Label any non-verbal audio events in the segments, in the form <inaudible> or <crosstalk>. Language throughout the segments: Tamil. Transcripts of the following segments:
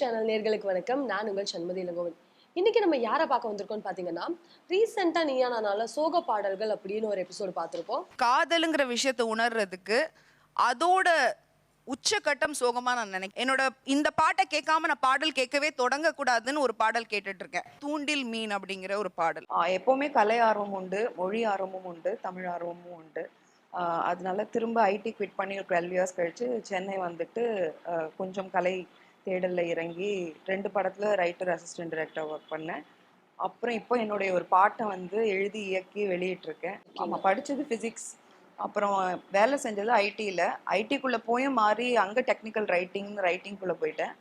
சேனல் நேர்களுக்கு வணக்கம். நான் உங்கள் சண்மதி இளங்கோவன். இன்னைக்கு நம்ம யாரை பார்க்க வந்திருக்கோம்னு பார்த்தீங்கன்னா ரீசெண்டா நீயா நானால சோக பாடல்கள் அப்படின்னு ஒரு எபிசோடு பார்த்திருப்போம். காதலுங்கிற விஷயத்தை உணர்றதுக்கு அதோட உச்சக்கட்டம் சோகமா நான் நினைக்கிறேன். என்னோட இந்த பாட்டை கேட்காம நான் பாடல் கேட்கவே தொடங்க கூடாதுன்னு ஒரு பாடல் கேட்டுட்டு இருக்கேன் தூண்டில் மீன் அப்படிங்கிற ஒரு பாடல். எப்பவுமே கலை ஆர்வம் உண்டு மொழி ஆர்வமும் உண்டு தமிழ் ஆர்வமும் உண்டு. அதனால திரும்ப ஐடி குவிட் பண்ணி ஒரு டுவெல் இயர்ஸ் கழிச்சு சென்னை வந்துட்டு கொஞ்சம் கலை தேடலில் இறங்கி ரெண்டு படத்தில் ரைட்டர் அசிஸ்டன்ட் டைரக்டர் ஒர்க் பண்ணேன். அப்புறம் இப்போ என்னுடைய ஒரு பாட்டை வந்து எழுதி இயக்கி வெளியிட்டிருக்கேன். ஆமாம் படித்தது ஃபிசிக்ஸ் அப்புறம் வேலை செஞ்சது ஐடியில் ஐடிக்குள்ளே போயும் மாறி அங்கே டெக்னிக்கல் ரைட்டிங் ரைட்டிங்குள்ளே போயிட்டேன்.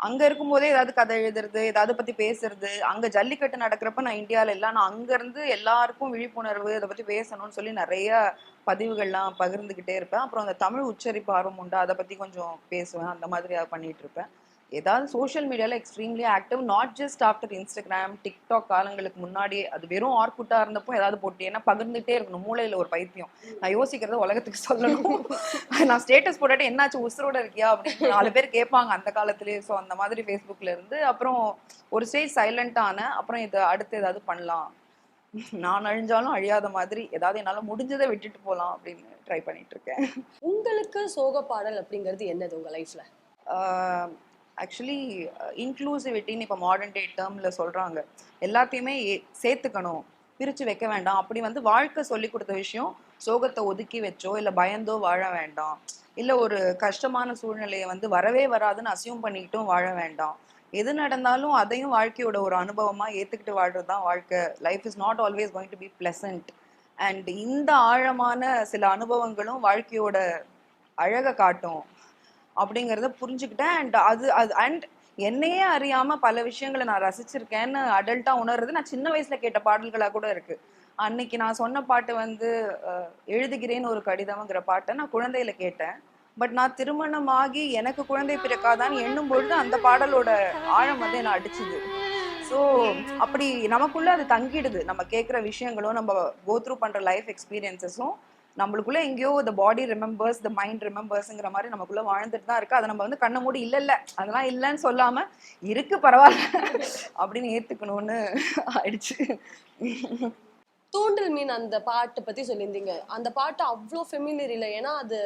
அங்க இருக்கும்போதே ஏதாவது கதை எழுதுறது ஏதாவது பத்தி பேசுறது அங்க ஜல்லிக்கட்டு நடக்கிறப்ப நான் இந்தியால இல்ல நான் அங்க இருந்து எல்லாருக்கும் விழிப்புணர்வு அதை பத்தி பேசணும்னு சொல்லி நிறைய பதிவுகள்லாம் பகிர்ந்துகிட்டே இருப்பேன். அப்புறம் அந்த தமிழ் உச்சரிப்பு ஆர்வம் உண்டு அதை பத்தி கொஞ்சம் பேசுவேன். அந்த மாதிரி அதை பண்ணிட்டு இருப்பேன். ஏதாவது சோஷியல் மீடியால extremely active not just after Instagram TikTok காலங்களுக்கு முன்னாடி அது வெறும் ஆர்குட்டா இருந்தப்போ ஏதாவது போட்டு ஏன்னா பகிர்ந்துட்டே இருக்கணும் மூளையில ஒரு பைத்தியம். நான் யோசிக்கிறத உலகத்துக்கு சொல்லணும். <laughs> நான் ஸ்டேட்டஸ் போட்டுட்டு என்னாச்சு உசுரோட இருக்கியா அப்படின்னு நாலு பேர் கேட்பாங்க அந்த காலத்திலேயே ஸோ அந்த மாதிரி ஃபேஸ்புக்ல இருந்து அப்புறம் ஒரு ஸ்டேஜ் சைலண்ட் ஆனேன் அப்புறம் இது அடுத்து ஏதாவது பண்ணலாம். நான் அழிஞ்சாலும் அழியாத மாதிரி ஏதாவது என்னால முடிஞ்சதை விட்டுட்டு போகலாம் அப்படின்னு ட்ரை பண்ணிட்டு இருக்கேன். உங்களுக்கு சோக பாடல் அப்படிங்கிறது என்னது உங்க லைஃப்ல ஆக்சுவலி இன்க்ளூசிவிட்டின்னு இப்போ மாடர்ன் டே டேர்மில் சொல்கிறாங்க எல்லாத்தையுமே ஏ- சேர்த்துக்கணும். பிரித்து வைக்க வேண்டாம். அப்படி வந்து வாழ்க்கை சொல்லி கொடுத்த விஷயம் சோகத்தை ஒதுக்கி வச்சோ இல்லை பயந்தோ வாழ வேண்டாம். இல்லை ஒரு கஷ்டமான சூழ்நிலையை வந்து வரவே வராதுன்னு அசியூம் பண்ணிக்கிட்டும் வாழ வேண்டாம். எது நடந்தாலும் அதையும் வாழ்க்கையோட ஒரு அனுபவமாக ஏற்றுக்கிட்டு வாழ்றது தான் வாழ்க்கை. Life is not always going to be pleasant and இந்த ஆழமான சில அனுபவங்களும் வாழ்க்கையோட அழகை காட்டும். அப்படிங்கிறத புரிஞ்சுக்கிட்டேன். அண்ட் அது அது அண்ட் என்னையே அறியாம பல விஷயங்களை நான் ரசிச்சிருக்கேன்னு அடல்ட்டா உணர்றது நான் சின்ன வயசுல கேட்ட பாடல்களா கூட இருக்கு. அன்னைக்கு நான் சொன்ன பாட்டு வந்து எழுதுகிறேன் ஒரு கடிதம்ங்கிற பாட்டை நான் குழந்தையில கேட்டேன். பட் நான் திருமணமாகி எனக்கு குழந்தை பிறக்காதான்னு எண்ணும் பொழுது அந்த பாடலோட ஆழம் வந்து என்ன அடிச்சுது. ஸோ அப்படி நமக்குள்ள அது தங்கிடுது. நம்ம கேட்குற விஷயங்களும் நம்ம கோத்ரூ பண்ணுற பண்ற லைஃப் எக்ஸ்பீரியன்சஸும் நம்மளுக்குள்ள எங்கேயோ த பாடி ரிமெம்பர்ஸ் த மைண்ட் ரிமெம்பர்ஸ்ங்கிற மாதிரி நமக்குள்ள வாழ்ந்துட்டு தான் இருக்கு. அதை நம்ம வந்து கண்ணை மூடி இல்ல இல்ல அதெல்லாம் இல்லைன்னு சொல்லாம இருக்கு பரவாயில்ல அப்படின்னு ஏத்துக்கணும்னு ஆயிடுச்சு. தூண்டில் மீன் அந்த பாட்டை பத்தி சொல்லியிருந்தீங்க. அந்த பாட்டு அவ்வளோ ஃபெமிலியர் இல்லை. ஏன்னா அது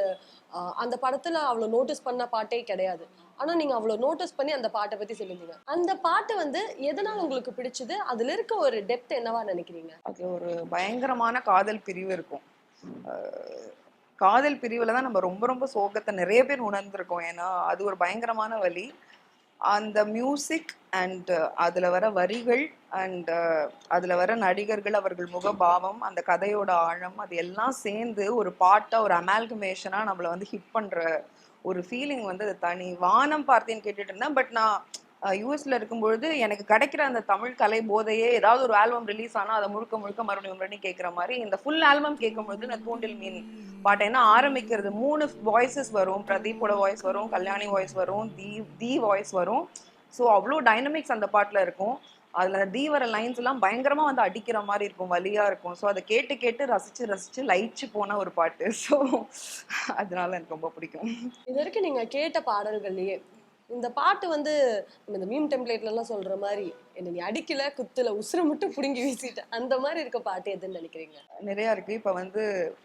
அந்த படத்துல அவ்வளோ நோட்டீஸ் பண்ண பாட்டே கிடையாது. ஆனா நீங்க அவ்வளோ நோட்டீஸ் பண்ணி அந்த பாட்டை பத்தி சொல்லியிருந்தீங்க. அந்த பாட்டு வந்து எதனால உங்களுக்கு பிடிச்சது? அதுல இருக்க ஒரு டெப்த் என்னவா நினைக்கிறீங்க? அது ஒரு பயங்கரமான காதல் பிரிவு இருக்கும். காதல் பிரிவில் தான் நம்ம ரொம்ப ரொம்ப சோகத்தை நிறைய பேர் உணர்ந்திருக்கோம். ஏன்னா அது ஒரு பயங்கரமான வழி அந்த மியூசிக் அண்ட் uh, அதுல வர வரிகள் அண்ட் uh, அதுல வர நடிகர்கள் அவர்கள் முகபாவம் அந்த கதையோட ஆழம் அது எல்லாம் சேர்ந்து ஒரு பாட்டா ஒரு அமால்கமேஷனா நம்மள வந்து ஹிட் பண்ற ஒரு ஃபீலிங் வந்து அது தனி. வானம் பார்த்தேன்னு கேட்டுட்டு இருந்தேன். பட் நான் யூஎஸ்ல இருக்கும்பொழுது எனக்கு கிடைக்கிற அந்த தமிழ் கலை போதையே ஏதாவது ஒரு ஆல்பம் ரிலீஸ் ஆனா அதை முழுக்க முழுக்க மறுபடியும் மறுபடியும் கேட்குற மாதிரி இந்த ஃபுல் ஆல்பம் கேட்கும்பொழுது நான் தூண்டில் மீன் பாட்டை என்ன ஆரம்பிக்கிறது மூணு வாய்ஸஸ் வரும். பிரதீப்போட வாய்ஸ் வரும் கல்யாணி வாய்ஸ் வரும் தி தி வாய்ஸ் வரும். ஸோ அவ்வளோ டைனமிக்ஸ் அந்த பாட்டில் இருக்கும். அதில் அந்த தீ வர லைன்ஸ் எல்லாம் பயங்கரமாக வந்து அடிக்கிற மாதிரி இருக்கும் வழியாக இருக்கும். ஸோ அதை கேட்டு கேட்டு ரசிச்சு ரசிச்சு லைச்சு போன ஒரு பாட்டு. ஸோ அதனால எனக்கு ரொம்ப பிடிக்கும். இது வரைக்கும் நீங்கள் கேட்ட பாடல்கள்லேயே இந்த பாட்டு வந்து நம்ம இந்த மீம் டெம்ப்ளேட்லலாம் சொல்கிற மாதிரி என்ன நீ அடிக்கல குத்துல உசுரை மட்டும் பிடுங்கி வீசிட்டு. அந்த மாதிரி இருக்க பாட்டு எதுன்னு நினைக்கிறீங்க? நிறையா இருக்குது இப்போ வந்து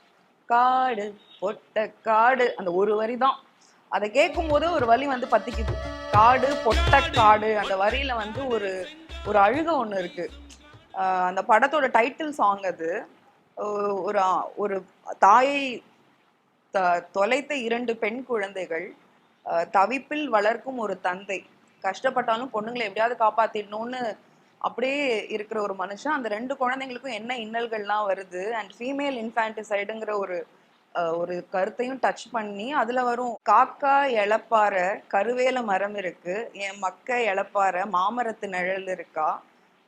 காடு பொட்ட காடு அந்த ஒரு வரி தான். அதை கேட்கும் போது ஒரு வலி வந்து பத்திக்குது. காடு பொட்ட காடு அந்த வரியில வந்து ஒரு ஒரு அழுக ஒன்று இருக்கு. அந்த படத்தோட டைட்டில் சாங் அது. ஒரு ஒரு தாயை த- தொலைத்த இரண்டு பெண் குழந்தைகள் தவிப்பில் வளர்க்கும் ஒரு தந்தை. கஷ்டப்பட்டாலும் பொண்ணுங்களை எப்படியாவது காப்பாத்திடணும்னு அப்படியே இருக்கிற ஒரு மனுஷன். அந்த ரெண்டு குழந்தைங்களுக்கும் என்ன இன்னல்கள்லாம் வருது? அண்ட் ஃபீமேல் இன்ஃபான்டிசைடுங்கிற ஒரு ஒரு கருத்தையும் டச் பண்ணி அதுல வரும் காக்கா இழப்பார கருவேல மரம் இருக்கு என் மக்க இழப்பார மாமரத்து நிழல் இருக்கா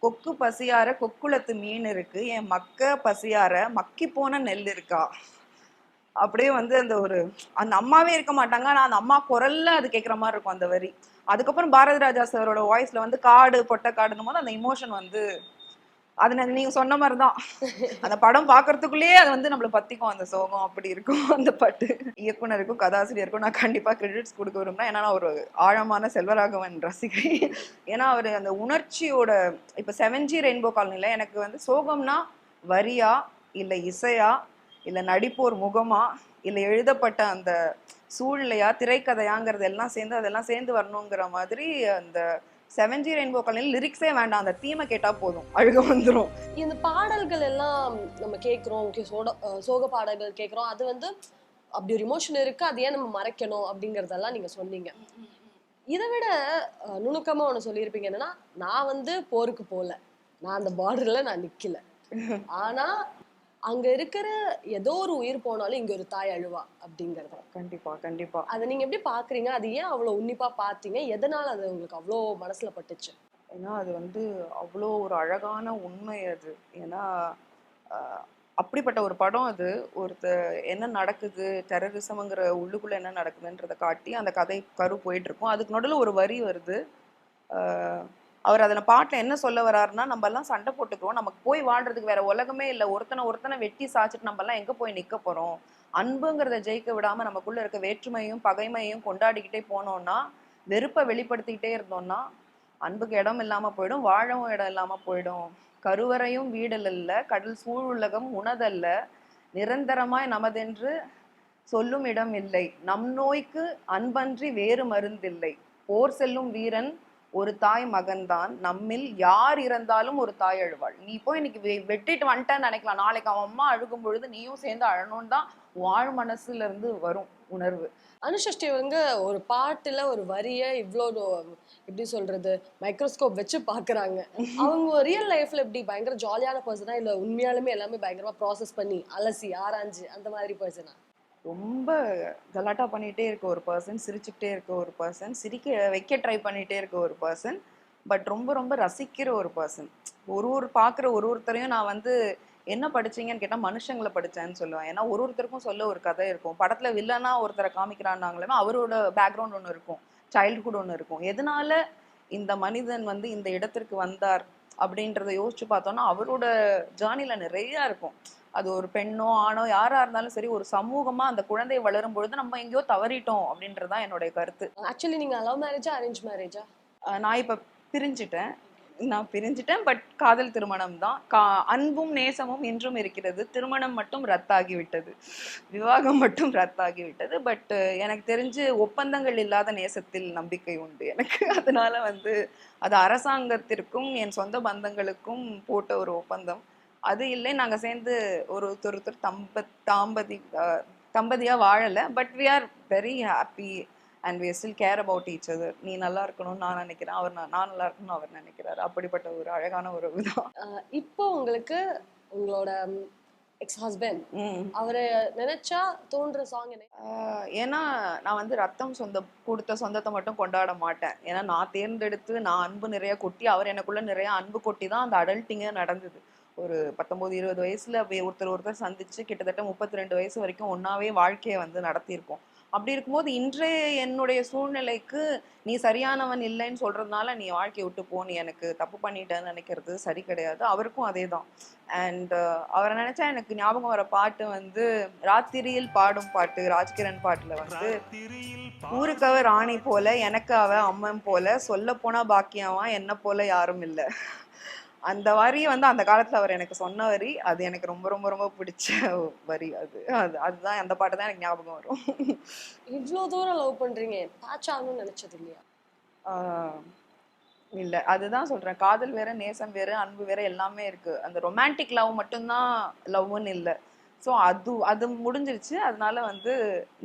கொக்கு பசியார கொக்குளத்து மீன் இருக்கு என் மக்க பசியார மக்கி போன நெல் இருக்கா? அப்படியே வந்து அந்த ஒரு அந்த அம்மாவே இருக்க மாட்டாங்க. ஆனால் அந்த அம்மா குரல்ல அது கேட்குற மாதிரி இருக்கும் அந்த வரி. அதுக்கப்புறம் பாரதி ராஜா சாரோட வாய்ஸ்ல வந்து காடு பொட்டை காடுன்னும் போது அந்த இமோஷன் வந்து அது நீங்க சொன்ன மாதிரி தான் அந்த படம் பார்க்கறதுக்குள்ளேயே அது வந்து நம்மள பத்திக்கும். அந்த சோகம் அப்படி இருக்கும் அந்த பாட்டு. இயக்குனருக்கும் கதாசிரியருக்கும் நான் கண்டிப்பா கிரெடிட்ஸ் கொடுக்க விரும்புனா ஏன்னா நான் ஒரு ஆழமான செல்வராகவன் ரசிகை. ஏன்னா அவர் அந்த உணர்ச்சியோட இப்ப செவன் ஜி ரெயின்போ காலனில எனக்கு வந்து சோகம்னா வரியா இல்ல இசையா இல்ல நடிப்போர் முகமா இல்ல எழுதப்பட்ட அந்த சூழ்நிலையா திரைக்கதையாங்கிறது எல்லாம் சேர்ந்து அதெல்லாம் சேர்ந்து வரணுங்கிற மாதிரி அந்த செவன் ஜி ரெயின்போ காலனில லிரிக்ஸே வேண்டாம். அந்த தீமை கேட்டா போதும். அழுக வந்துரும். இந்த பாடல்கள் எல்லாம் நம்ம கேட்குறோம் ஓகே சோட சோக பாடல்கள் கேட்குறோம் அது வந்து அப்படி ஒரு இமோஷன் இருக்கு. அது ஏன் நம்ம மறைக்கணும் அப்படிங்கறதெல்லாம் நீங்க சொன்னீங்க. இதை விட அஹ், நுணுக்கமா ஒண்ணு சொல்லியிருப்பீங்க. என்னன்னா நான் வந்து போருக்கு போல. நான் அந்த பார்டர்ல நான் நிக்கல. <laughs> ஆனா அங்க இருக்கிற ஏதோ ஒரு உயிர் போனாலும் இங்க ஒரு தாய் அழுவா அப்படிங்கறது. கண்டிப்பா கண்டிப்பா. அதை நீங்க எப்படி பாக்குறீங்க? அது ஏன் அவ்வளவு உன்னிப்பா பாத்தீங்க? எதனால அது உங்களுக்கு அவ்வளோ மனசுல பட்டுச்சு? ஏன்னா அது வந்து அவ்வளோ ஒரு அழகான உண்மை அது. ஏன்னா அப்படிப்பட்ட ஒரு படம் அது. ஒருத்த என்ன நடக்குது டெரரிசம்ங்கிற உள்ளுக்குள்ள என்ன நடக்குதுன்றதை காட்டி அந்த கதை கரு போயிட்டு இருக்கும். அதுக்கு நடுவில் ஒரு வரி வருது. அவர் அதில் பாட்டில் என்ன சொல்ல வராருன்னா நம்மலாம் சண்டை போட்டுக்கிறோம். நமக்கு போய் வாழ்றதுக்கு வேற உலகமே இல்லை. ஒருத்தனை ஒருத்தனை வெட்டி சாச்சிட்டு நம்மலாம் எங்கே போய் நிற்க போகிறோம் அன்புங்கிறத ஜெயிக்க விடாமல் நமக்குள்ளே இருக்க வேற்றுமையும் பகைமையும் கொண்டாடிக்கிட்டே போனோம்னா வெறுப்பை வெளிப்படுத்திக்கிட்டே இருந்தோம்னா அன்புக்கு இடம் இல்லாமல் போயிடும் வாழவும் இடம் இல்லாமல் போயிடும். கருவறையும் வீடல் அல்ல கடல் சூழுலகம் உணதல்ல நிரந்தரமாய் நமதென்று சொல்லும் இடம் இல்லை. நம் நோய்க்கு அன்பன்றி வேறு மருந்தில்லை. போர் செல்லும் வீரன் ஒரு தாய் மகன்தான். நம்மில் யார் இறந்தாலும் ஒரு தாய் அழுவாள். நீ போய் இன்னைக்கு வெட்டிட்டு வந்துட்டேன்னு நினைக்கலாம். நாளைக்கு அவன் அம்மா அழுகும் பொழுது நீயும் சேர்ந்து அழணும்னு தான் வாழ் மனசுல இருந்து வரும் உணர்வு. அனுஷஷ்டி வந்து ஒரு பாட்டுல ஒரு வரிய இவ்வளோ எப்படி சொல்றது மைக்ரோஸ்கோப் வச்சு பாக்குறாங்க. <laughs> அவங்க ரியல் லைஃப்ல எப்படி பயங்கர ஜாலியான பர்சனா இல்ல உண்மையாலுமே எல்லாமே பயங்கரமா ப்ராசஸ் பண்ணி அலசி ஆராய்ஞ்சு அந்த மாதிரி பர்சனா ரொம்ப கலாட்டா பண்ணிட்டே இருக்க ஒரு பர்சன் சிரிச்சுக்கிட்டே இருக்க ஒரு பர்சன் சிரிக்க வைக்க ட்ரை பண்ணிட்டே இருக்க ஒரு பர்சன் பட் ரொம்ப ரொம்ப ரசிக்கிற ஒரு பர்சன் ஒரு ஒரு பார்க்குற ஒரு ஒருத்தரையும் நான் வந்து என்ன படிச்சீங்கன்னு கேட்டால் மனுஷங்களை படித்தேன்னு சொல்லுவேன். ஏன்னா ஒரு ஒருத்தருக்கும் சொல்ல ஒரு கதை இருக்கும். படத்தில் வில்லனா ஒருத்தரை காமிக்கிறான்னாங்களே அவரோட பேக்ரவுண்ட் ஒன்று இருக்கும். சைல்ட்ஹுட் ஒன்று இருக்கும். எதனால இந்த மனிதன் வந்து இந்த இடத்திற்கு வந்தார் அப்படின்றத யோசிச்சு பார்த்தோன்னா அவரோட ஜேர்னியில் நிறைய இருக்கும். அது ஒரு பெண்ணோ ஆணோ யாரா இருந்தாலும் சரி ஒரு சமூகமா அந்த குழந்தை வளரும் பொழுது நம்ம எங்கேயோ தவறிட்டோம் அப்படின்றதுதான் என்னுடைய கருத்து. ஆக்சுவலி நீங்க லவ் மேரேஜா அரேஞ்ச் மேரேஜா நான் இப்ப பிரிஞ்சிட்டேன். நான் பிரிஞ்சிட்டேன் பட் காதல் திருமணம் தான். கா அன்பும் நேசமும் இன்றும் இருக்கிறது. திருமணம் மட்டும் ரத்தாகி விட்டது விவாகம் மட்டும் ரத்தாகி விட்டது பட் எனக்கு தெரிஞ்சு ஒப்பந்தங்கள் இல்லாத நேசத்தில் நம்பிக்கை உண்டு எனக்கு. அதனால வந்து அது அரசாங்கத்திற்கும் என் சொந்த பந்தங்களுக்கும் போட்ட ஒரு ஒப்பந்தம். அது இல்லை நாங்க சேர்ந்து ஒரு ஒருத்தர் ஒருத்தர் தம்ப தாம்பதி அஹ், தம்பதியா வாழல. But we are very happy and we still care about each other நீ நல்லா இருக்கணும்னு நான் நினைக்கிறேன். அவர் நான் நல்லா இருக்கணும்னு அவர் நினைக்கிறாரு. அப்படிப்பட்ட ஒரு அழகான ஒரு இதுதான் அஹ் இப்போ உங்களுக்கு உங்களோட எக்ஸ் ஹஸ்பண்ட். அவரை நினைச்சா தோன்ற சாங் ஏன்னா நான் வந்து ரத்தம் சொந்த கொடுத்த சொந்தத்தை மட்டும் கொண்டாட மாட்டேன். ஏன்னா நான் தேர்ந்தெடுத்து நான் அன்பு நிறைய கொட்டி அவர் எனக்குள்ள நிறைய அன்பு கொட்டி தான் அந்த அடல்ட்டிங்கே நடந்தது. ஒரு பத்தொன்பது இருபது வயசுல அப்படியே ஒருத்தர் ஒருத்தர் சந்திச்சு கிட்டத்தட்ட முப்பத்தி ரெண்டு வயசு வரைக்கும் ஒன்னாவே வாழ்க்கையை வந்து நடத்தியிருக்கோம் அப்படி இருக்கும்போது இன்றைய என்னுடைய சூழ்நிலைக்கு நீ சரியானவன் இல்லைன்னு சொல்றதுனால நீ வாழ்க்கையை விட்டு போ நீ எனக்கு தப்பு பண்ணிட்டேன்னு நினைக்கிறது சரி கிடையாது. அவருக்கும் அதே தான் அண்ட் அவரை நினைச்சா எனக்கு ஞாபகம் வர பாட்டு வந்து ராத்திரியில் பாடும் பாட்டு ராஜ்கிரண் பாட்டுல வந்து ஊருக்கவ ராணி போல எனக்கு அவ அம்மன் போல சொல்ல போனா பாக்கியமா என்ன போல யாரும் இல்ல. அந்த வரி வந்து அந்த காலத்துல அவர் எனக்கு சொன்ன வரி அது எனக்கு ரொம்ப ரொம்ப ரொம்ப பிடிச்ச வரி அது. அது அதுதான் அந்த பாட்டு தான் எனக்கு ஞாபகம் வரும். இவ்வளோ தூரம் லவ் பண்றீங்க. பேட்ச் ஆகணும்னு நினைச்சது இல்லையா? இல்ல. அதுதான் சொல்றேன். காதல் வேற நேசம் வேற அன்பு வேற எல்லாமே இருக்கு. அந்த ரொமான்டிக் லவ் மட்டும்தான் லவ்னு இல்ல. ஸோ அது அது முடிஞ்சிருச்சு. அதனால வந்து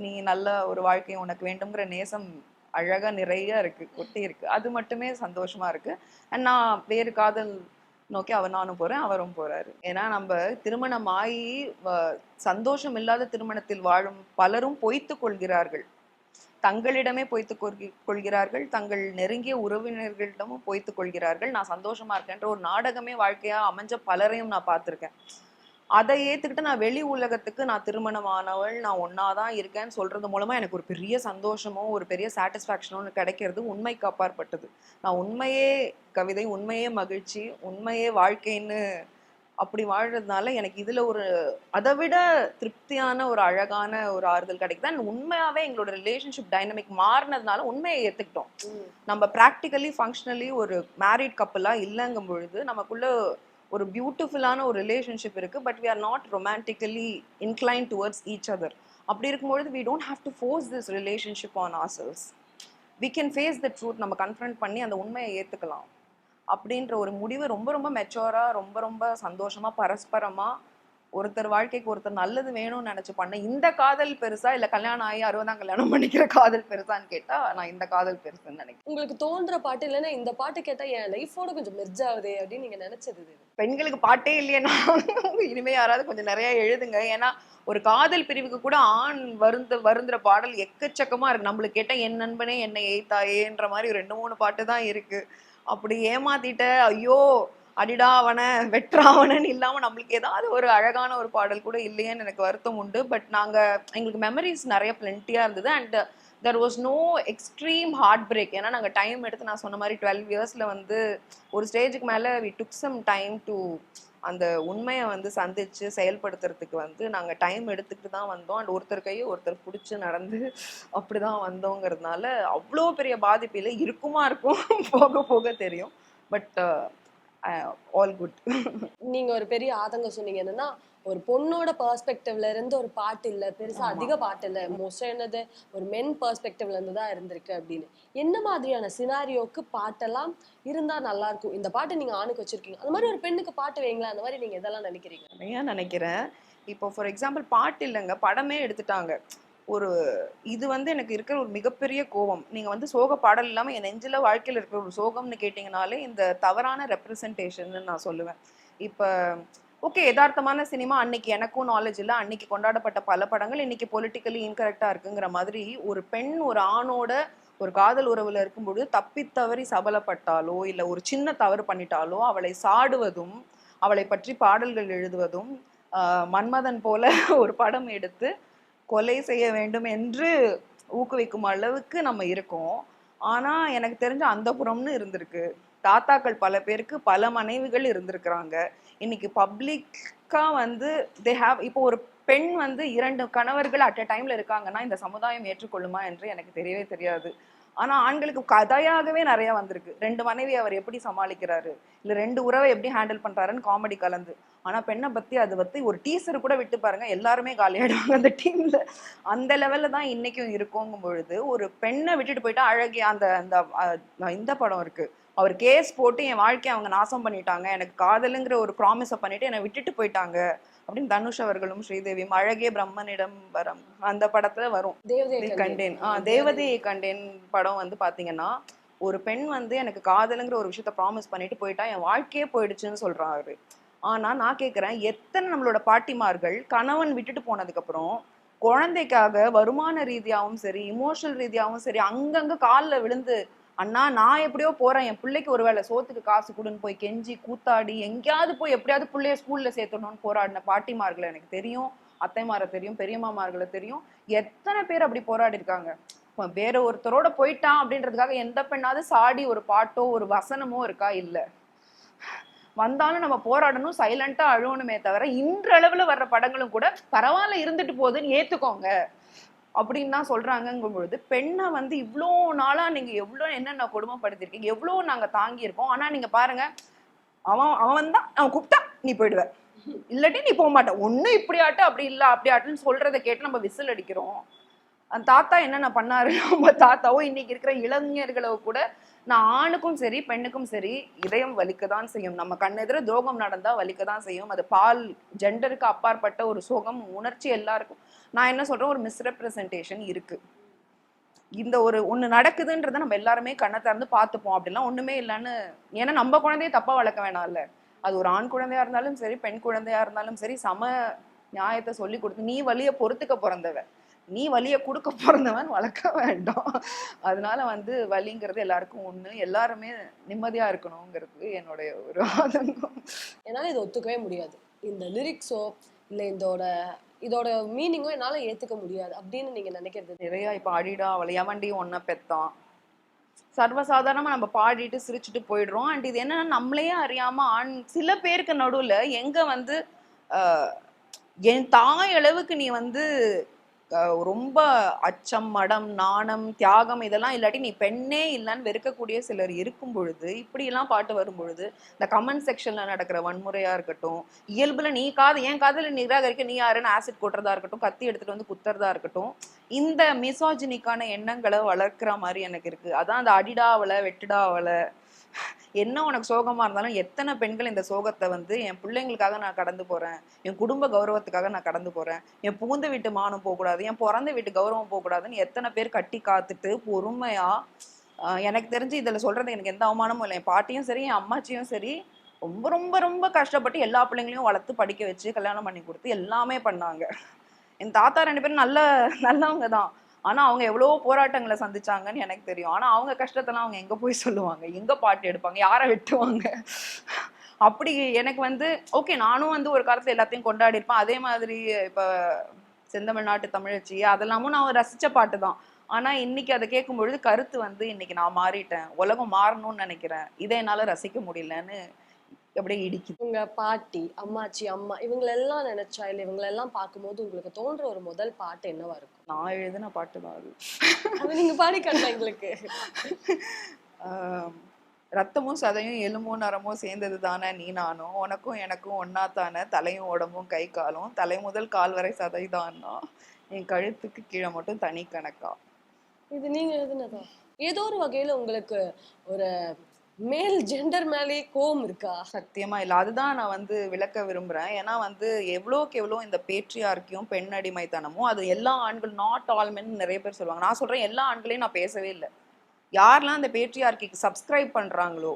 நீ நல்ல ஒரு வாழ்க்கை உனக்கு வேண்டுங்கிற நேசம் அழகா நிறைய இருக்கு கொட்டி இருக்கு அது மட்டுமே சந்தோஷமா இருக்கு. அண்ட் நான் வேறு காதல் நோக்கி அவர் நானும் போறேன் அவரும் போறாரு. ஏன்னா நம்ம திருமணம் ஆகி சந்தோஷம் இல்லாத திருமணத்தில் வாழும் பலரும் பொய்த்து கொள்கிறார்கள். தங்களிடமே பொய்த்து கொள்கிறார்கள். தங்கள் நெருங்கிய உறவினர்களிடமும் பொய்த்து கொள்கிறார்கள். நான் சந்தோஷமா இருக்கேன்ற ஒரு நாடகமே வாழ்க்கையா அமைஞ்ச பலரையும் நான் பார்த்திருக்கேன். அதை ஏத்துக்கிட்டு நான் வெளி உலகத்துக்கு நான் திருமணமானவள் நான் ஒன்னாதான் இருக்கேன்னு சொல்றது மூலமா எனக்கு ஒரு பெரிய சந்தோஷமோ ஒரு பெரிய சாட்டிஸ்ஃபேக்ஷனோ கிடைக்கிறது உண்மைக்கு அப்பாற்பட்டது நான் உண்மையே கவிதை உண்மையே மகிழ்ச்சி உண்மையே வாழ்க்கைன்னு அப்படி வாழ்றதுனால எனக்கு இதுல ஒரு அதை விட திருப்தியான ஒரு அழகான ஒரு ஆறுதல் கிடைக்குது. அண்ட் உண்மையாவே எங்களோட ரிலேஷன்ஷிப் டைனமிக் மாறினதுனால உண்மையை ஏத்துக்கிட்டோம். நம்ம ப்ராக்டிக்கலி ஃபங்க்ஷனலி ஒரு மேரிட் கப்பலா இல்லைங்கும் பொழுது நமக்குள்ள ஒரு பியூட்டிஃபுல்லான ஒரு ரிலேஷன்ஷிப் இருக்கு but we are not romantically incline towards each other அப்படி இருக்கும்பொழுது we don't have to force this relationship on ourselves. We can face the truth நம்ம கன்ஃபரண்ட் பண்ணி அந்த உண்மையை ஏற்றுக்கலாம் அப்படின்ற ஒரு முடிவு ரொம்ப ரொம்ப மெச்சோராக ரொம்ப ரொம்ப சந்தோஷமா பரஸ்பரமா ஒருத்தர் வாழ்க்கைக்கு ஒருத்தர் நல்லது வேணும்னு நினைச்சு பண்ண இந்த காதல் பெருசா இல்ல கல்யாணம் ஆகி அறுபதாம் கல்யாணம் பண்ணிக்கிற காதல் பெருசான்னு கேட்டா நான் இந்த காதல் பெருசுன்னு நினைக்கிறேன். உங்களுக்கு தோன்ற பாட்டு இல்லைன்னா இந்த பாட்டு கேட்டா என் லைஃபோட கொஞ்சம் மெர்ஜ் ஆகுதே அப்படின்னு நீங்க நினைச்சது பெண்களுக்கு பாட்டே இல்லையேன்னா <laughs> இனிமே யாராவது கொஞ்சம் நிறைய எழுதுங்க. ஏன்னா ஒரு காதல் பிரிவுக்கு கூட ஆண் வருந்த வருந்துற பாடல் எக்கச்சக்கமா இருக்கு. நம்மளுக்கு கேட்ட என் நண்பனே என்னை ஏய்த்தாயேன்ற மாதிரி ரெண்டு மூணு பாட்டு தான் இருக்கு. அப்படி ஏமாத்திட்ட ஐயோ அடிடா அவனை இல்லாமல் நம்மளுக்கு ஏதாவது ஒரு அழகான ஒரு பாடல் கூட இல்லையேன்னு எனக்கு வருத்தம் உண்டு. பட் நாங்கள் எங்களுக்கு மெமரிஸ் நிறைய பிளென்ட்டியாக இருந்தது. And there was no extreme heartbreak ஏன்னா நாங்கள் டைம் எடுத்து நான் சொன்ன மாதிரி டுவெல் இயர்ஸில் வந்து ஒரு ஸ்டேஜுக்கு மேலே we took some time to அந்த உண்மையை வந்து சந்தித்து செயல்படுத்துறதுக்கு வந்து நாங்கள் டைம் எடுத்துக்கிட்டு தான் வந்தோம். அண்ட் ஒருத்தர் கையை ஒருத்தர் பிடிச்சி நடந்து அப்படி தான் வந்தோங்கிறதுனால அவ்வளோ பெரிய பாதிப்பு இல்லை. இருக்குமா இருக்கும் போக போக தெரியும். பட் ஆல் குட் நீங்க ஒரு பெரிய ஆதங்கம் சொன்னீங்க. என்னன்னா ஒரு பொண்ணோட பெர்ஸ்பெக்டிவ்ல இருந்து ஒரு பாட்டு இல்ல. பெருசா. அதிக பாட்டு இல்ல. மோஸ்டா என்னது? ஒரு மென் பெர்ஸ்பெக்டிவ்ல இருந்து தான் இருந்திருக்கு அப்படின்னு. என்ன மாதிரியான சினாரியோக்கு பாட்டெல்லாம் இருந்தா நல்லா இருக்கும்? இந்த பாட்டு நீங்க ஆணுக்கு வச்சிருக்கீங்க. அந்த மாதிரி ஒரு பெண்ணுக்கு பாட்டு வைங்களா அந்த மாதிரி நீங்க எதெல்லாம் நினைக்கிறீங்க? ஏன் நினைக்கிறேன்? இப்போ ஃபார் எக்ஸாம்பிள் பாட்டு இல்லைங்க. படமே எடுத்துட்டாங்க. ஒரு இது வந்து எனக்கு இருக்கிற ஒரு மிகப்பெரிய கோபம். நீங்க வந்து சோக பாடல் இல்லாம என் நெஞ்சில வாழ்க்கையில இருக்கிற ஒரு சோகம்னு கேட்டிங்கனாலே இந்த தவறான ரெப்ரசன்டேஷன் நான் சொல்லுவேன். இப்போ ஓகே யதார்த்தமான சினிமா அன்னைக்கு எனக்கும் நாலேஜ் இல்லை அன்னைக்கு கொண்டாடப்பட்ட பல படங்கள் இன்னைக்கு பொலிட்டிக்கலி இன்கரெக்டா இருக்குங்கிற மாதிரி ஒரு பெண் ஒரு ஆணோட ஒரு காதல் உறவுல இருக்கும்பொழுது தப்பி தவறி சபலப்பட்டாலோ இல்ல ஒரு சின்ன தவறு பண்ணிட்டாலோ அவளை சாடுவதும் அவளை பற்றி பாடல்கள் எழுதுவதும் மன்மதன் போல ஒரு படம் எடுத்து கொலை செய்ய வேண்டும் என்று ஊக்குவிக்கும் அளவுக்கு நம்ம இருக்கோம். ஆனா எனக்கு தெரிஞ்ச அந்த புறம்னு இருந்திருக்கு. தாத்தாக்கள் பல பேருக்கு பல மனைவிகள் இருந்திருக்கிறாங்க. இன்னைக்கு பப்ளிக்கா வந்து தே ஹாவ் இப்போ ஒரு பெண் வந்து இரண்டு கணவர்கள் அட் அ டைம்ல இருக்காங்கன்னா இந்த சமுதாயம் ஏற்றுக்கொள்ளுமா என்று எனக்கு தெரியவே தெரியாது. ஆனா ஆண்களுக்கு கதையாகவே நிறைய வந்திருக்கு. ரெண்டு மனைவி அவர் எப்படி சமாளிக்கிறாரு? இல்ல ரெண்டு உறவை எப்படி ஹேண்டில் பண்றாருன்னு காமெடி கலந்து. ஆனா பெண்ணை பத்தி அது பத்தி ஒரு டீசர் கூட விட்டு பாருங்க எல்லாருமே காலியாயிடுவாங்க அந்த டீமில் அந்த லெவல்ல தான் இன்னைக்கும் இருக்கோங்கும் பொழுது ஒரு பெண்ணை விட்டுட்டு போயிட்டா அழகிய அந்த அந்த இந்த படம் இருக்கு. அவர் கேஸ் போட்டு என் வாழ்க்கையை அவங்க நாசம் பண்ணிட்டாங்க எனக்கு காதலுங்கிற ஒரு ப்ராமிஸை பண்ணிட்டு என்னை விட்டுட்டு போயிட்டாங்க அப்படின்னு தனுஷ் அவர்களும் ஸ்ரீதேவியும் அழகே பிரம்மனிடம் வரம் அந்த படத்துல வரும். தேவதை கண்டேன். ஆ தேவதையை கண்டேன். படம் வந்து பாத்தீங்கன்னா ஒரு பெண் வந்து எனக்கு காதலுங்கிற ஒரு விஷயத்த ப்ராமிஸ் பண்ணிட்டு போயிட்டா என் வாழ்க்கையே போயிடுச்சுன்னு சொல்றாரு. ஆனா நான் கேக்குறேன் எத்தனை நம்மளோட பாட்டிமார்கள் கணவன் விட்டுட்டு போனதுக்கு அப்புறம் குழந்தைக்காக வருமான ரீதியாவும் சரி இமோஷனல் ரீதியாவும் சரி அங்கங்க கால்ல விழுந்து அண்ணா நான் எப்படியோ போறேன். என் பிள்ளைக்கு ஒருவேளை சோத்துக்கு காசு கொடுன்னு போய் கெஞ்சி கூத்தாடி எங்கேயாவது போய் எப்படியாவது பிள்ளைய ஸ்கூல்ல சேர்த்தணும்னு போராடின பாட்டிமார்களை எனக்கு தெரியும் அத்தைமாரை தெரியும் பெரியம்மாமார்களை தெரியும். எத்தனை பேர் அப்படி போராடி இருக்காங்க. வேற ஒருத்தரோட போயிட்டான் அப்படின்றதுக்காக எந்த பெண்ணாவது சாடி ஒரு பாட்டோ ஒரு வசனமோ இருக்கா? இல்ல. வந்தாலும் நம்ம போராடணும் சைலண்டா அழுவணுமே தவிர இன்றளவுல வர்ற படங்களும் கூட பரவாயில்ல இருந்துட்டு போகுதுன்னு ஏத்துக்கோங்க. அப்படின்னு தான் சொல்றாங்கங்கும் பொழுது பெண்ணை வந்து இவ்வளோ நாளா நீங்க எவ்வளோ என்னென்ன கொடுமைப்படுத்திருக்கீங்க எவ்வளோ நாங்க தாங்கியிருக்கோம் ஆனா நீங்க பாருங்க அவன் அவன் தான் அவன் கூப்பிட்டா நீ போயிடுவ. இல்லாட்டி நீ போக மாட்டேன் ஒண்ணு இப்படி ஆட்டு அப்படி இல்லை அப்படி ஆட்டுன்னு சொல்றதை கேட்டு நம்ம விசில் அடிக்கிறோம். அந்த தாத்தா என்னென்ன பண்ணாரு? நம்ம தாத்தாவோ இன்னைக்கு இருக்கிற இளைஞர்களை கூட நான் ஆணுக்கும் சரி பெண்ணுக்கும் சரி இதயம் வலிக்க தான் செய்யும். நம்ம கண்ணெதிர துரோகம் நடந்தா வலிக்க தான் செய்யும். அது பால் ஜெண்டருக்கு அப்பாற்பட்ட ஒரு சோகம் உணர்ச்சி எல்லாருக்கும். நான் என்ன சொல்றேன்? ஒரு மிஸ்ரெப்ரசன்டேஷன் இருக்கு. இந்த ஒரு ஒண்ணு நடக்குதுன்றத நம்ம எல்லாருமே கண்ணை திறந்து பார்த்துப்போம். அப்படிலாம் ஒண்ணுமே இல்லைன்னு ஏன்னா நம்ம குழந்தைய தப்பா வளர்க்க வேணாம்ல. அது ஒரு ஆண் குழந்தையா இருந்தாலும் சரி பெண் குழந்தையா இருந்தாலும் சரி சம நியாயத்தை சொல்லி கொடுத்து நீ வலிய பொறுத்துக்க பிறந்தவன் நீ வலிய கொடுக்க பிறந்தவன் வளர்க்க வேண்டாம். அதனால வந்து வலிங்கிறது எல்லாருக்கும் ஒண்ணு. எல்லாருமே நிம்மதியா இருக்கணுங்கிறது என்னுடைய ஒரு ஆதங்கம். என்னால இதை ஒத்துக்கவே முடியாது. இந்த லிரிக்ஸோ இல்லை இதோட இதோட மீனிங்கோ என்னால ஏத்துக்க முடியாது அப்படின்னு நீங்க நினைக்கிறது. நிறைய இப்ப அடிடா அவளை எவன்டி ஒன்ன பெத்தான். சர்வசாதாரணமா நம்ம பாடிட்டு சிரிச்சுட்டு போயிடுறோம். அண்ட் இது என்னன்னா நம்மளையே அறியாம ஆண் சில பேருக்கு நடுவுல எங்க வந்து என் தாய் அளவுக்கு நீ வந்து ரொம்ப அச்சம் மடம் நாணம் தியாகம் இதெல்லாம் இல்லாட்டி நீ பெண்ணே இல்லைன்னு வெறுக்கக்கூடிய சிலர் இருக்கும் பொழுது இப்படியெல்லாம் பாட்டு வரும் பொழுது இந்த கமெண்ட் செக்ஷன்ல நடக்கிற வன்முறையா இருக்கட்டும் இயல்புல நீ காது என் காதல நிராகரிக்க நீ யாருன்னு ஆசிட் கொட்டுறதா இருக்கட்டும் கத்தி எடுத்துட்டு வந்து குத்துறதா இருக்கட்டும் இந்த மிசாஜினிக்கான எண்ணங்களை வளர்க்குற மாதிரி எனக்கு இருக்கு. அதான் அந்த அடிடாவலை அவளை வெட்டுடா என்ன உனக்கு சோகமா இருந்தாலும் எத்தனை பெண்கள் இந்த சோகத்தை வந்து என் பிள்ளைங்களுக்காக நான் கடந்து போறேன்? என் குடும்ப கௌரவத்துக்காக நான் கடந்து போறேன்? என் புகுந்த வீட்டு மானம் போகக்கூடாது? என் பிறந்த வீட்டு கௌரவம் போகக்கூடாதுன்னு எத்தனை பேர் கட்டி காத்துட்டு பொறுமையா ஆஹ் எனக்கு தெரிஞ்சு இதுல சொல்றது எனக்கு எந்த அவமானமும் இல்லை. என் பாட்டியும் சரி என் அம்மாச்சியும் சரி ரொம்ப ரொம்ப ரொம்ப கஷ்டப்பட்டு எல்லா பிள்ளைங்களையும் வளர்த்து படிக்க வச்சு கல்யாணம் பண்ணி கொடுத்து எல்லாமே பண்ணாங்க. என் தாத்தா ரெண்டு பேரும் நல்ல நல்லவங்க தான். ஆனா அவங்க எவ்வளவோ போராட்டங்களை சந்திச்சாங்கன்னு எனக்கு தெரியும். ஆனா அவங்க கஷ்டத்தெல்லாம் அவங்க எங்க போய் சொல்லுவாங்க? எங்க பாட்டு எடுப்பாங்க? யாரை வெட்டுவாங்க? அப்படி எனக்கு வந்து ஓகே நானும் வந்து ஒரு காலத்துல எல்லாத்தையும் கொண்டாடி இருப்பேன் அதே மாதிரி இப்போ செந்தமிழ்நாட்டு தமிழச்சி அதெல்லாமும் நான் ரசிச்ச பாட்டு தான். ஆனா இன்னைக்கு அதை கேட்கும் பொழுது கருத்து வந்து இன்னைக்கு நான் மாறிட்டேன். உலகம் மாறணும்னு நினைக்கிறேன். இதை என்னால ரசிக்க முடியலன்னு அப்படியே இடிக்குது. உங்க பாட்டி அம்மாச்சி அம்மா இவங்களெல்லாம் நினைச்சா இல்லை இவங்களெல்லாம் பார்க்கும்போது உங்களுக்கு தோன்ற ஒரு முதல் பாட்டு என்னவா இருக்கும்? நான் எழுதின பாட்டு தான் அது. அது நீங்க பாடி காட்டலாம் எங்களுக்கு. ரத்தமும் சதையும் எலும்பும் நரமும் சேர்ந்தது தானே நீ நானும். உனக்கும் எனக்கும் ஒன்னா தானே? தலையும் உடம்பும் கை காலும். தலை முதல் கால் வரை சதை தான்னா என் கழுத்துக்கு கீழே மட்டும் தனி கணக்கா. இது நீங்க எழுதுனதா? ஏதோ ஒரு வகையில உங்களுக்கு ஒரு மேல் ஜெண்டர் மேலே கோவம் இருக்கா? சத்தியமா இல்ல. அதுதான் நான் வந்து விளக்க விரும்புறேன். ஏன்னா வந்து எவ்வளோக்கு எவ்வளோ இந்த பேட்ரியார்க்கியும் பெண் அடிமைத்தனமும் அது எல்லா ஆண்கள் நாட் ஆல் மென் நிறைய பேர் சொல்லுவாங்க. நான் சொல்றேன் எல்லா ஆண்களையும் நான் பேசவே இல்லை. யாரெல்லாம் அந்த பேட்ரியார்க்கிக்கு சப்ஸ்கிரைப் பண்றாங்களோ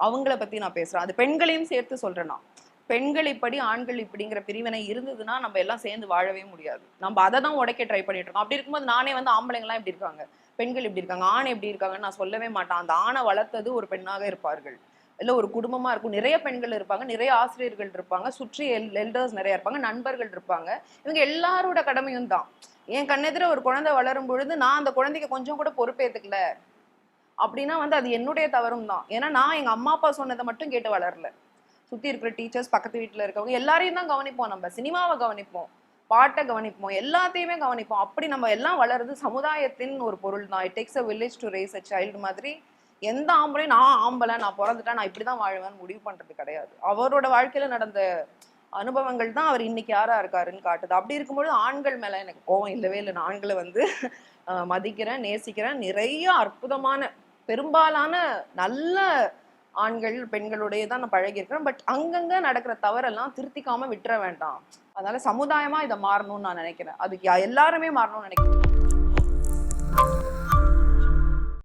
அவங்கள பத்தி நான் பேசுறேன். அது பெண்களையும் சேர்த்து சொல்றேன் நான். பெண்கள் இப்படி ஆண்கள் இப்படிங்கிற பிரிவினை இருந்ததுன்னா நம்ம எல்லாம் சேர்ந்து வாழவே முடியாது. நம்ம அதை தான் உடைக்க ட்ரை பண்ணிட்டு இருக்கோம். அப்படி இருக்கும்போது நானே வந்து ஆம்பளைங்கலாம் இப்படி இருக்காங்க? பெண்கள் இப்படி இருக்காங்க? ஆணை எப்படி இருக்காங்கன்னு நான் சொல்லவே மாட்டேன். அந்த ஆணை வளர்த்தது ஒரு பெண்ணாக இருப்பார்கள். இல்லை ஒரு குடும்பமா இருக்கும். நிறைய பெண்கள் இருப்பாங்க. நிறைய ஆசிரியர்கள் இருப்பாங்க. சுற்றி எல் எல்டர்ஸ் நிறைய இருப்பாங்க. நண்பர்கள் இருப்பாங்க. இவங்க எல்லாரோட கடமையும் தான். என் கண்ணெதிர ஒரு குழந்தை வளரும் பொழுது நான் அந்த குழந்தைக்கு கொஞ்சம் கூட பொறுப்பேத்துக்கல. அப்படின்னா வந்து அது என்னுடைய தவறும் தான். ஏன்னா நான் எங்கள் அம்மா அப்பா சொன்னதை மட்டும் கேட்டு வளரல. சுத்தி இருக்கிற டீச்சர்ஸ் பக்கத்து வீட்டில் இருக்கவங்க எல்லாரையும் தான் கவனிப்போம். நம்ம சினிமாவை கவனிப்போம். பாட்டை கவனிப்போம். எல்லாத்தையுமே கவனிப்போம். அப்படி நம்ம எல்லாம் வளருது சமுதாயத்தின் ஒரு பொருள் தான். It takes a village to raise a child மாதிரி எந்த ஆம்பளையும் நான் ஆம்பளை நான் பிறந்துட்டேன் நான் இப்படிதான் வாழ்வேன்னு முடிவு பண்றது கிடையாது. அவரோட வாழ்க்கையில நடந்த அனுபவங்கள் தான் அவர் இன்னைக்கு யாரா இருக்காருன்னு காட்டுது. அப்படி இருக்கும்போது ஆண்கள் மேல எனக்கு கோவம் இல்லவே இல்லை. நான் ஆண்களை வந்து அஹ், மதிக்கிறேன் நேசிக்கிறேன். நிறைய அற்புதமான பெரும்பாலான நல்ல ஆண்கள் பெண்களுடைய தான் நான் பழகியிருக்கிறேன். பட் அங்கங்கே நடக்கிற தவறெல்லாம் திருத்திக்காமல் விட்டுற வேண்டாம். அதனால சமுதாயமாக இதை மாறணும்னு நான் நினைக்கிறேன். அதுக்கு யா- எல்லாருமே மாறணும்னு நினைக்கிறேன்.